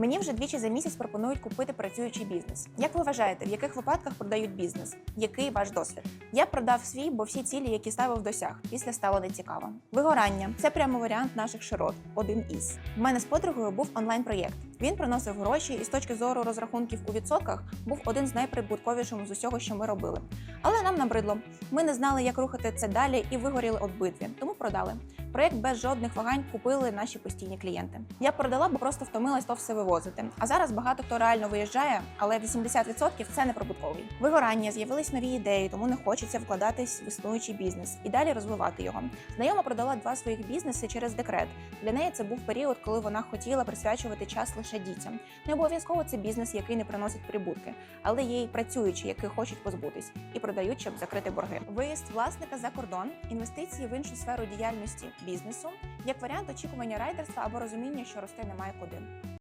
Мені вже двічі за місяць пропонують купити працюючий бізнес. Як ви вважаєте, в яких випадках продають бізнес? Який ваш досвід? Я продав свій, бо всі цілі, які ставив, досяг. Після стало нецікаво. Вигорання це прямо варіант наших широт. Один із в мене з подругою був онлайн-проєкт. Він приносив гроші і з точки зору розрахунків у відсотках був один з найприбутковішим з усього, що ми робили. Але нам набридло. Ми не знали, як рухати це далі, і вигоріли обидві, тому продали. Проєкт без жодних вагань купили наші постійні клієнти. Я продала, бо просто втомилась то все вивозити. А зараз багато хто реально виїжджає, але 80% це не прибутковий. Вигорання з'явились нові ідеї, тому не хочеться вкладатись в існуючий бізнес і далі розвивати його. Знайома продала два своїх бізнеси через декрет. Для неї це був період, коли вона хотіла присвячувати час лише дітям. Не обов'язково це бізнес, який не приносить прибутки, але є й працюючі, які хочуть позбутись, і продають, щоб закрити борги. Виїзд власника за кордон, інвестиції в іншу сферу діяльності бізнесу, як варіант очікування райдерства або розуміння, що рости немає куди.